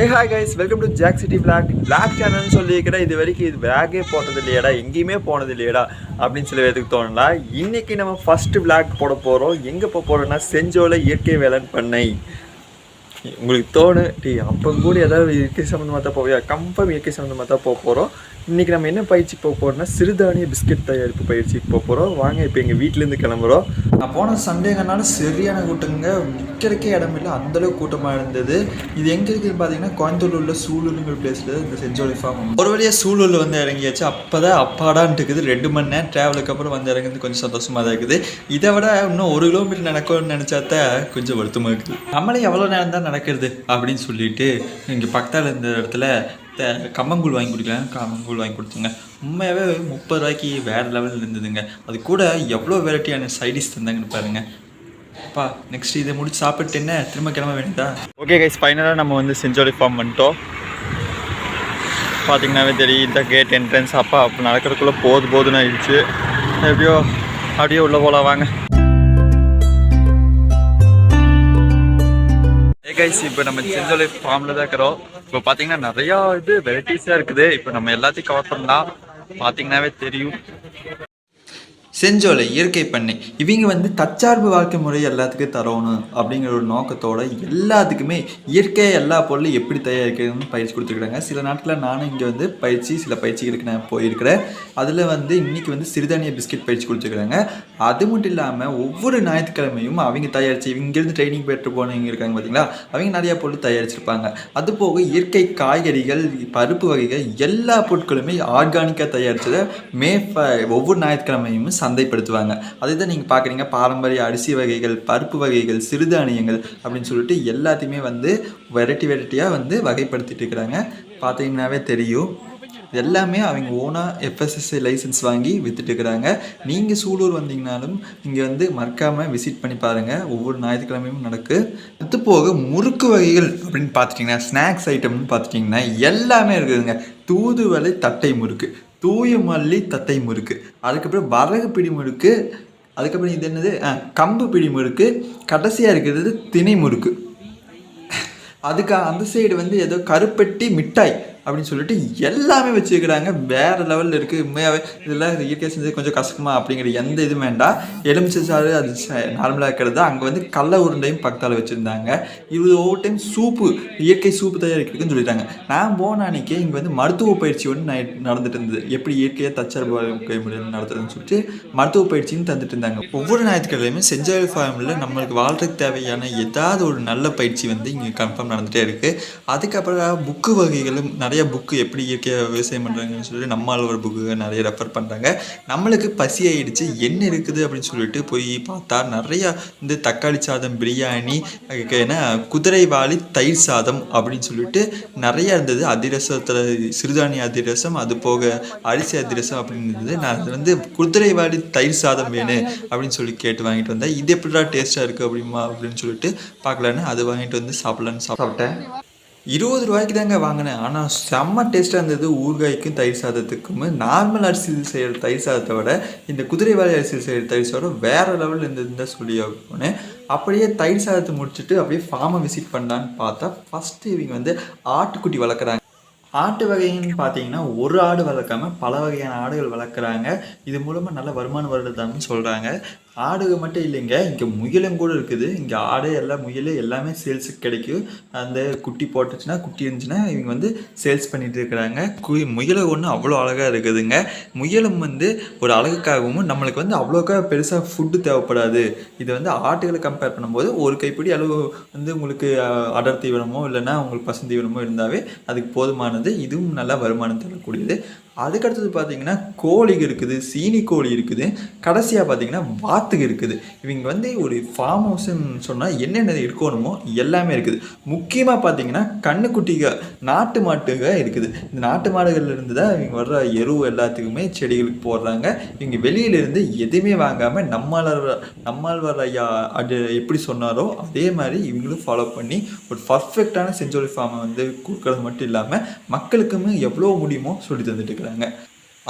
A hi guys welcome to Jack city block block சேனல்னு சொல்லியிருக்கடா இது வரைக்கும் இது பிளாகே போட்டது இல்லையாடா எங்கேயுமே போனது இல்லையடா அப்படின்னு சில பேருக்கு தோணலாம் இன்றைக்கி நம்ம ஃபஸ்ட்டு பிளாக் போட போகிறோம் எங்கே போக போகிறோம்னா இயற்கை வேளாண் பண்ணை. உங்களுக்கு தோணு டீ அப்போ கூட ஏதாவது இயற்கை சம்மந்தமாக தான் போவியா? கன்ஃபார்ம் இயற்கை சம்மந்தமாக தான் போக போகிறோம் இன்றைக்கி நம்ம என்ன பயிற்சி போக போகிறோம்னா சிறுதானிய பிஸ்கட் தயாரிப்பு பயிற்சிக்கு போக போகிறோம் வாங்க இப்போ எங்கள் வீட்டிலேருந்து கிளம்புறோம். நான் போன சண்டேங்கனால சரியான கூட்டங்க நிற்கிறக்கே இடம் இல்லை. அந்தளவுக்கு கூட்டமாக இருந்தது. இது எங்கே இருக்குதுன்னு பார்த்தீங்கன்னா கோயம்புத்தூர் உள்ள சூலூருங்கிற பிளேஸில் இந்த செஞ்சோலி ஃபார்ம் ஒரு வழியாக சூலூரில் வந்து இறங்கியாச்சு. அப்போ தான் அப்பாடான்ட்டு இருக்குது. ரெண்டு மணி நேரம் ட்ராவலுக்கு அப்புறம் வந்து இறங்குறது கொஞ்சம் சந்தோஷமாக தான் இருக்குது. இதை விட இன்னும் ஒரு கிலோமீட்டர் நடக்கும்னு நினச்சா தான் கொஞ்சம் வருத்தமாக இருக்குது. நம்மளே எவ்வளோ நேரம் தான் நடக்கிறது அப்படின்னு சொல்லிட்டு இங்கே பக்கத்தில் இருந்த இடத்துல த- கம்மங்கூழ் வாங்கி குடிக்கலாம். கம்மங்கூழ் வாங்கி கொடுத்துங்க. உண்மையாகவே முப்பது ரூபாய்க்கு வேறு லெவலில் இருந்ததுங்க. அது கூட எவ்வளோ வெரைட்டியான சைடிஷ் தந்தாங்கன்னு பாருங்க. அப்பா நெக்ஸ்ட் இதை முடிச்சு சாப்பிட்டு என்ன? திரும்ப கிளம்ப வேண்டியதா? ஓகே கைஸ் ஃபைனலாக நம்ம வந்து செஞ்சோரி ஃபார்ம் பண்ணிட்டோம் பார்த்தீங்கன்னாவே தெரியும் இந்த கேட் என்ட்ரன்ஸ் அப்பா அப்போ நடக்கிறதுக்குள்ளே போது போதுன்னு ஆயிடுச்சு. எப்படியோ அப்படியே உள்ளே போகலாம் வாங்க. கைஸ் இப்போ நம்ம செஞ்சோலை ஃபார்மில் தான் இருக்கிறோம். இப்போ பார்த்தீங்கன்னா நிறையா இது வெரைட்டிஸாக இருக்குது. இப்போ நம்ம எல்லாத்தையும் கவர் பண்ணலாம் பார்த்தீங்கன்னாவே தெரியும். செஞ்சோலை இயற்கை பண்ணை இவங்க வந்து தற்சார்பு வாழ்க்கை முறை எல்லாத்துக்கும் தரணும் அப்படிங்கிற ஒரு நோக்கத்தோட எல்லாத்துக்குமே இயற்கையாக எல்லா பொருளும் எப்படி தயாரிக்கிறதுன்னு பயிற்சி கொடுத்துருக்குறாங்க சில நாட்களில் நானும் இங்கே வந்து பயிற்சி சில பயிற்சிகளுக்கு நான் போயிருக்கிறேன். அதில் வந்து இன்னைக்கு வந்து சிறுதானிய பிஸ்கெட் பயிற்சி கொடுத்துருக்குறாங்க அது மட்டும் இல்லாமல் ஒவ்வொரு ஞாயிற்றுக்கிழமையும் அவங்க தயாரித்து இங்கேருந்து ட்ரைனிங் பெற்று போனவங்க இருக்காங்க பார்த்தீங்களா அவங்க நிறையா பொருள் தயாரிச்சிருப்பாங்க. அது போக இயற்கை காய்கறிகள் பருப்பு வகைகள் எல்லா பொருட்களுமே ஆர்கானிக்காக தயாரித்ததை மே ஒவ்வொரு ஞாயிற்றுக்கிழமையும் சந்தைப்படுத்துவாங்க. அதை தான் நீங்கள் பார்க்குறீங்க பாரம்பரிய அரிசி வகைகள் பருப்பு வகைகள் சிறுதானியங்கள் அப்படின்னு சொல்லிட்டு எல்லாத்தையுமே வந்து வெரைட்டி வெரைட்டியாக வந்து வகைப்படுத்திட்டு இருக்கிறாங்க. பார்த்தீங்கன்னாவே தெரியும். எல்லாமே அவங்க ஓனாக எஃப்எஸ்எஸ்ஐ லைசன்ஸ் வாங்கி விற்றுட்டுருக்குறாங்க நீங்கள் சூலூர் வந்தீங்கனாலும் இங்கே வந்து மறக்காமல் விசிட் பண்ணி பாருங்கள் ஒவ்வொரு ஞாயிற்றுக்கிழமையும் நடக்கு. அது போக முறுக்கு வகைகள் அப்படின்னு பார்த்துட்டிங்கன்னா ஸ்நாக்ஸ் ஐட்டம்னு பார்த்துட்டிங்கன்னா எல்லாமே இருக்குதுங்க. தூதுவளை தட்டை முறுக்கு. தூய மல்லி தத்தை முறுக்கு. அதுக்கப்புறம் வரகு பிடி முறுக்கு. அதுக்கப்புறம் இது என்னது? கம்பு பிடி முறுக்கு. கடைசியாக இருக்கிறது திணை முறுக்கு. அதுக்கு அந்த சைடு வந்து ஏதோ கருப்பட்டி மிட்டாய். அப்படின்னு சொல்லிட்டு எல்லாமே வச்சுருக்கிறாங்க. வேறு லெவலில் இருக்குது உண்மையாகவே இதெல்லாம் இயற்கை செஞ்சது கொஞ்சம் கஷ்டமா அப்படிங்கிற எந்த இதுவும் வேண்டாம். எலுமிச்சை சாறு அது நார்மலாக இருக்கிறது அங்கே வந்து கடல உருண்டையும் பக்கத்தால் வச்சுருந்தாங்க. இது ஒவ்வொரு டைம் சூப்பு இயற்கை சூப்பு தயாரிக்கிறதுக்குன்னு சொல்லிட்டாங்க. நான் போன அன்னைக்கே இங்கே வந்து மருத்துவ பயிற்சி ஒன்று நைட் நடந்துட்டு இருந்தது. எப்படி இயற்கையாக தற்சார்பு வாழ்க்கை முறையில் நடத்துறதுன்னு சொல்லிட்டு மருத்துவ பயிற்சியும் தந்துட்டு இருந்தாங்க. ஒவ்வொரு ஞாயிற்றுக்கிழமையும் செஞ்சல் ஃபார்மில் நம்மளுக்கு வாழ்றதுக்கு தேவையான ஏதாவது ஒரு நல்ல பயிற்சி வந்து இங்கே கன்ஃபார்ம் நடந்துகிட்டே இருக்குது அதுக்கப்புறம் புக்கு வகைகளும் நிறைய நிறைய புக்கு எப்படி இயற்கையாக விவசாயம் பண்ணுறாங்கன்னு சொல்லி நம்மால் ஒரு புக்கு நிறைய ரெஃபர் பண்ணுறாங்க நம்மளுக்கு பசி ஆயிடுச்சு என்ன இருக்குது அப்படின்னு சொல்லிட்டு போய் பார்த்தா நிறையா இந்த தக்காளி சாதம் பிரியாணி ஏன்னா என்ன குதிரைவாளி தயிர் சாதம் அப்படின்னு சொல்லிட்டு நிறையா இருந்தது. அதிரசத்தில் சிறுதானிய அதிரசம் அது போக அரிசி அதிரசம் அப்படின்னு இருந்தது. நான் அது வந்து குதிரைவாளி தயிர் சாதம் வேணும் அப்படின்னு சொல்லி கேட்டு வாங்கிட்டு வந்தேன். இது எப்படிடா டேஸ்ட்டாக இருக்குது அப்படிமா அப்படின்னு சொல்லிட்டு பார்க்கலான்னு. அது வாங்கிட்டு வந்து சாப்பிட்லான்னு சாப்பிட்டேன். இருபது ரூபாய்க்கு தாங்க வாங்கினேன். ஆனால் செம்ம டேஸ்ட்டாக இருந்தது. ஊறுகாய்க்கும் தயிர் சாதத்துக்கும். நார்மல் அரிசியில் செய்கிற தயிர் சாதத்தை விட இந்த குதிரைவாளி அரிசியில் செய்கிற தயிர் சாதம் வேறு லெவலில் இருந்ததுன்னு தான் சொல்லி போனேன். அப்படியே தயிர் சாதத்தை முடிச்சுட்டு அப்படியே ஃபார்மை விசிட் பண்ணலான்னு பார்த்தா ஃபஸ்ட்டு இவங்க வந்து ஆட்டுக்குட்டி வளர்க்குறாங்க. ஆட்டு வகைன்னு பார்த்தீங்கன்னா ஒரு ஆடு வளர்க்காம பல வகையான ஆடுகள் வளர்க்குறாங்க. இது மூலமாக நல்ல வருமானம் வருதுன்னு சொல்கிறாங்க ஆடுகள் மட்டும் இல்லைங்க இங்கே முயலும் கூட இருக்குது. இங்கே ஆடு எல்லாம் முயல் எல்லாமே சேல்ஸுக்கு கிடைக்கும் அந்த குட்டி போட்டுச்சுன்னா குட்டி இருந்துச்சுன்னா இவங்க வந்து சேல்ஸ் பண்ணிட்டு இருக்கிறாங்க. கு முயலை ஒன்று அவ்வளோ அழகாக இருக்குதுங்க. முயலும் வந்து ஒரு அழகுக்காகவும் நம்மளுக்கு வந்து அவ்வளோக்கா பெருசாக ஃபுட்டு தேவைப்படாது. இது வந்து ஆட்டுகளை கம்பேர் பண்ணும்போது ஒரு கைப்பிடி அளவு வந்து உங்களுக்கு அடர் தீவனமோ இல்லைன்னா உங்களுக்கு பசு தீவனமோ இருந்தாவே அதுக்கு போதுமானது. இதுவும் நல்லா வருமானம் தரக்கூடியது. அதுக்கடுத்தது பார்த்திங்கன்னா கோழி இருக்குது சீனி கோழி இருக்குது. கடைசியாக பார்த்தீங்கன்னா வாத்துக்கு இருக்குது. இவங்க வந்து ஒரு ஃபார்ம் ஹவுஸ்ன்னு சொன்னால் என்னென்ன இருக்கணுமோ எல்லாமே இருக்குது. முக்கியமாக பார்த்தீங்கன்னா கண்ணுக்குட்டிக நாட்டு மாட்டுக இருக்குது. இந்த நாட்டு மாடுகள்லேருந்து தான் இவங்க வர்ற எருவு எல்லாத்துக்குமே செடிகளுக்கு போடுறாங்க. இவங்க வெளியிலேருந்து எதுவுமே வாங்காமல் நம்மளால் நம்மால் வர ஐயா அது எப்படி சொன்னாரோ அதே மாதிரி இவங்களும் ஃபாலோ பண்ணி ஒரு பர்ஃபெக்டான செஞ்சோலி ஃபார்மை வந்து கொடுக்கறது மட்டும் இல்லாமல் மக்களுக்குமே எவ்வளோ முடியுமோ சொல்லி தந்துட்டு இருக்கிறாங்க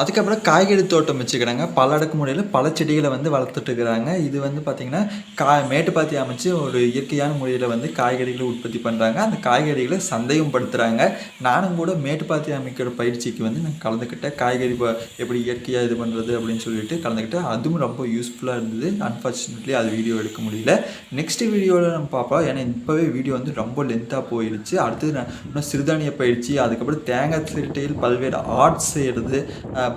அதுக்கப்புறம் காய்கறி தோட்டம் வச்சுக்கிறாங்க. பல அடுக்கு முறையில் பல செடிகளை வந்து வளர்த்துட்டு இருக்கிறாங்க. இது வந்து பார்த்திங்கன்னா கா மேட்டுப்பாத்தி அமைச்சு ஒரு இயற்கையான முறையில் வந்து காய்கறிகளை உற்பத்தி பண்ணுறாங்க அந்த காய்கறிகளை சந்தையும் படுத்துகிறாங்க நானும் கூட மேட்டுப்பாத்தி அமைக்கிற பயிற்சிக்கு வந்து நான் கலந்துக்கிட்டேன். காய்கறி எப்படி இயற்கையாக இது பண்ணுறது அப்படின்னு சொல்லிட்டு கலந்துக்கிட்டேன் அதுவும் ரொம்ப யூஸ்ஃபுல்லாக இருந்தது. அன்ஃபார்ச்சுனேட்லி அது வீடியோ எடுக்க முடியல. நெக்ஸ்ட் வீடியோவில் நம்ம பார்ப்போம். ஏன்னா இப்போவே வீடியோ வந்து ரொம்ப லென்த்தாக போயிடுச்சு அடுத்தது நான் இன்னும் சிறுதானிய பயிற்சி அதுக்கப்புறம் தேங்காய் திருட்டையில் பல்வேறு ஆர்ட்ஸ் செய்கிறது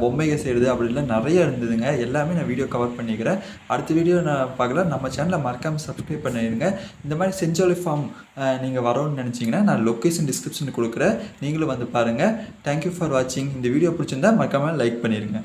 பொம்மைகள் செய்கிறது அப்படிலாம் நிறைய இருந்ததுங்க. எல்லாமே நான் வீடியோ கவர் பண்ணிக்கிறேன். அடுத்த வீடியோ நான் பார்க்கலாம். நம்ம சேனலை மறக்காமல் சப்ஸ்கிரைப் பண்ணிடுங்க. இந்த மாதிரி செஞ்சோலி ஃபார்ம் நீங்கள் வரணும்னு நினச்சிங்கன்னா நான் லொக்கேஷன் டிஸ்கிரிப்ஷன் கொடுக்குறேன். நீங்களும் வந்து பாருங்கள் தேங்க்யூ ஃபார் வாட்சிங் இந்த வீடியோ பிடிச்சிருந்தா மறக்காமல் லைக் பண்ணிடுங்க.